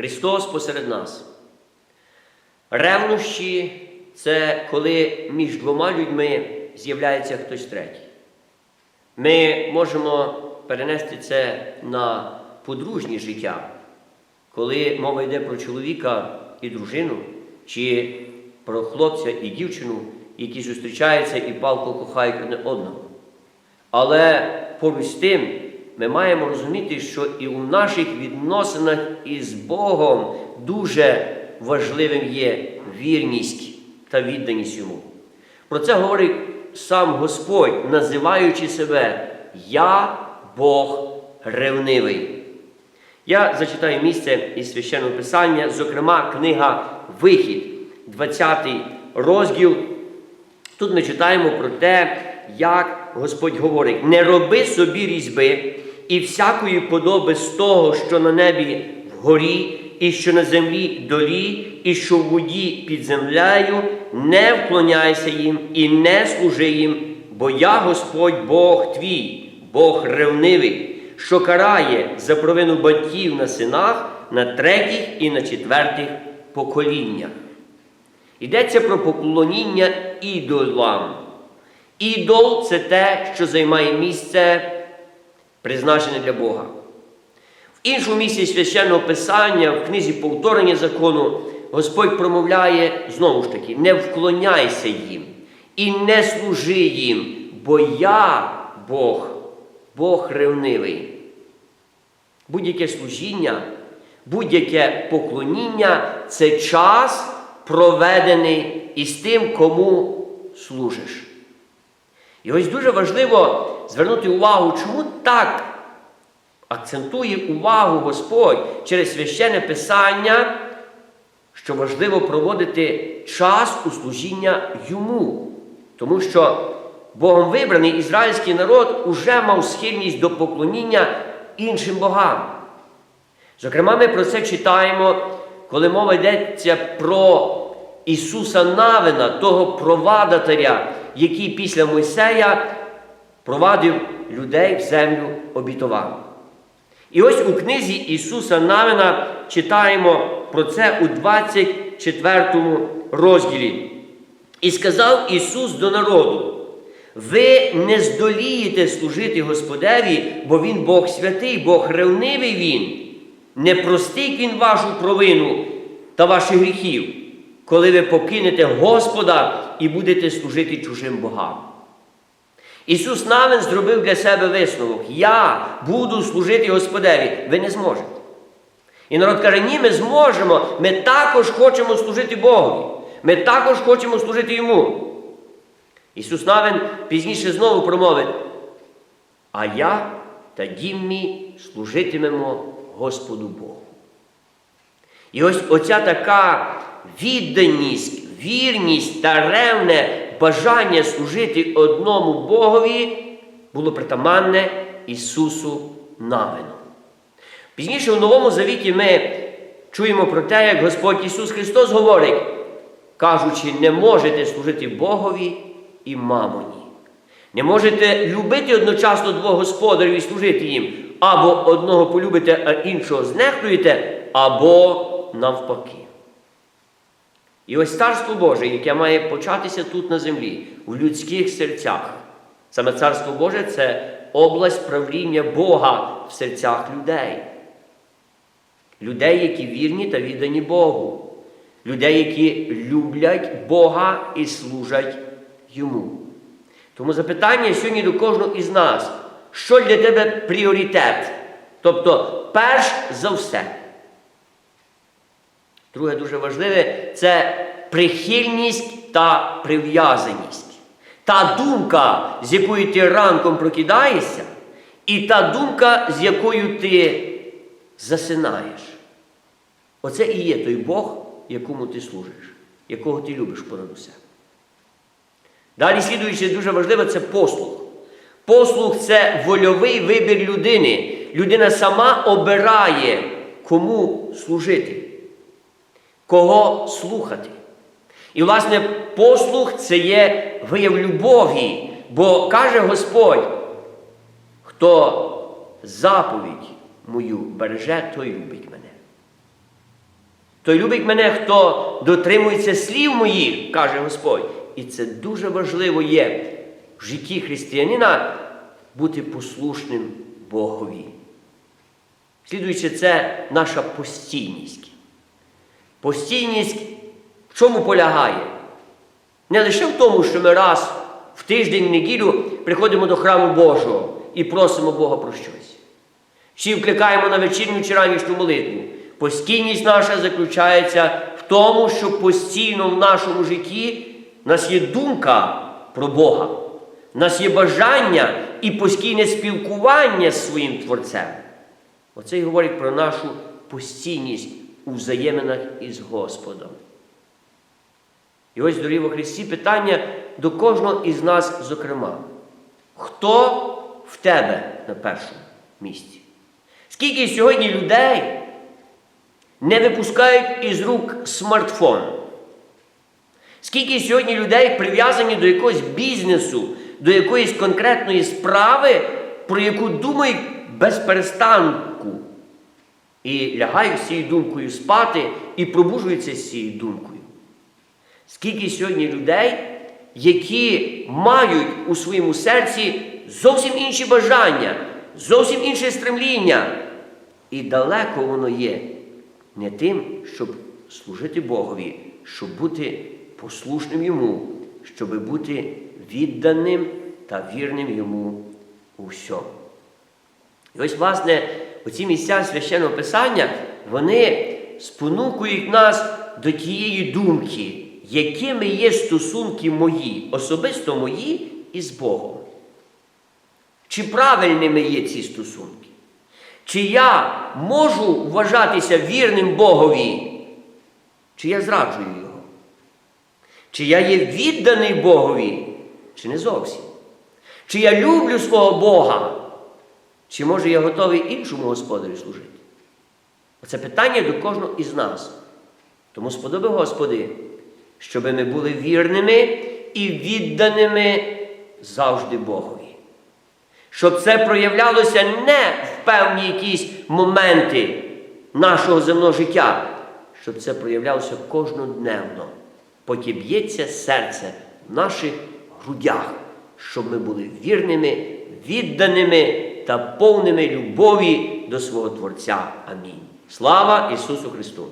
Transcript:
Христос посеред нас. Ревнощі це коли між двома людьми з'являється хтось третій. Ми можемо перенести це на подружнє життя, коли мова йде про чоловіка і дружину, чи про хлопця і дівчину, які зустрічаються і палко кохають одне одного. Але поруч з тим ми маємо розуміти, що і у наших відносинах із Богом дуже важливим є вірність та відданість йому. Про це говорить сам Господь, називаючи себе Я Бог ревнивий. Я зачитаю місце із священного писання, зокрема, книга Вихід, 20 розділ. Тут ми читаємо про те, як Господь говорить: не роби собі різьби і всякої подоби з того, що на небі вгорі, і що на землі долі, і що в воді під землею, не вклоняйся їм і не служи їм, бо я Господь Бог твій, Бог ревнивий, що карає за провину батьків на синах, на третіх і на четвертих поколіннях. Йдеться про поклоніння ідолам. Ідол це те, що займає місце, призначене для Бога. В іншому місці священного писання, в книзі повторення закону, Господь промовляє знову ж таки: не вклоняйся їм і не служи їм, бо я Бог, Бог ревнивий. Будь-яке служіння, будь-яке поклоніння це час, проведений із тим, кому служиш. І ось дуже важливо звернути увагу, чому так акцентує увагу Господь через священне Писання, що важливо проводити час у служіння йому. Тому що Богом вибраний ізраїльський народ уже мав схильність до поклоніння іншим богам. Зокрема, ми про це читаємо, коли мова йдеться про Ісуса Навина, того провадателя, який після Мойсея провадив людей в землю обітовану. І ось у книзі Ісуса Навина читаємо про це у 24 розділі. І сказав Ісус до народу: ви не здолієте служити Господеві, бо Він Бог святий, Бог ревнивий Він, не простить Він вашу провину та ваших гріхів, коли ви покинете Господа і будете служити чужим богам. Ісус Навин зробив для себе висновок: Я буду служити Господеві, ви не зможете. І народ каже, ні, ми зможемо, ми також хочемо служити Богові. Ми також хочемо служити Йому. Ісус Навин пізніше знову промовить, а я та дім мій служитимемо Господу Богу. І ось оця така відданість, вірність та ревне бажання служити одному Богові було притаманне Ісусу Навину. Пізніше у Новому Завіті ми чуємо про те, як Господь Ісус Христос говорить, кажучи, не можете служити Богові і мамоні. Не можете любити одночасно двох господарів і служити їм, або одного полюбите, а іншого знехтуєте, або навпаки. І ось Царство Боже, яке має початися тут на землі, у людських серцях. Саме Царство Боже це область правління Бога в серцях людей. Людей, які вірні та віддані Богу. Людей, які люблять Бога і служать Йому. Тому запитання сьогодні до кожного із нас, що для тебе пріоритет? Тобто, перш за все. Друге, дуже важливе це прихильність та прив'язаність. Та думка, з якою ти ранком прокидаєшся, і та думка, з якою ти засинаєш. Оце і є той Бог, якому ти служиш, якого ти любиш понад усе. Далі слідуючи, дуже важливо, це послуг. Послуг це вольовий вибір людини. Людина сама обирає, кому служити, кого слухати. І, власне, послуг це є вияв любові, бо каже Господь, хто заповідь мою береже, той любить мене. той любить мене, хто дотримується слів моїх, каже Господь. І це дуже важливо є в житті християнина бути послушним Богові. Слідуючи, це наша постійність. Постійність в чому полягає? Не лише в тому, що ми раз в тиждень, в неділю приходимо до храму Божого і просимо Бога про щось. Чи вкликаємо на вечірню чи ранішню молитву. Постійність наша заключається в тому, що постійно в нашому житті в нас є думка про Бога, в нас є бажання і постійне спілкування з своїм Творцем. Оце і говорить про нашу постійність у взаєминах із Господом. І ось, дорогі во Христі, питання до кожного із нас, зокрема. Хто в тебе на першому місці? Скільки сьогодні людей не випускають із рук смартфон? Скільки сьогодні людей прив'язані до якогось бізнесу, до якоїсь конкретної справи, про яку думають без перестанку, і лягають з цією думкою спати і пробуджуються з цією думкою? Скільки сьогодні людей, які мають у своєму серці зовсім інші бажання, зовсім інше стремління, і далеко воно є не тим, щоб служити Богові, щоб бути послушним Йому, щоб бути відданим та вірним Йому у всьому. І ось, власне, оці місця священного Писання, вони спонукують нас до тієї думки, якими є стосунки мої, особисто мої із Богом. Чи правильними є ці стосунки? Чи я можу вважатися вірним Богові? Чи я зраджую Його? Чи я є відданий Богові, чи не зовсім? Чи я люблю свого Бога? Чи може я готовий іншому господарю служити? Оце питання до кожного із нас. Тому сподоби, Господи, щоб ми були вірними і відданими завжди Богові. Щоб це проявлялося не в певні якісь моменти нашого земного життя, щоб це проявлялося кожнодневно, поки б'ється серце в наших грудях, щоб ми були вірними, відданими та повними любові до свого Творця. Амінь. Слава Ісусу Христу!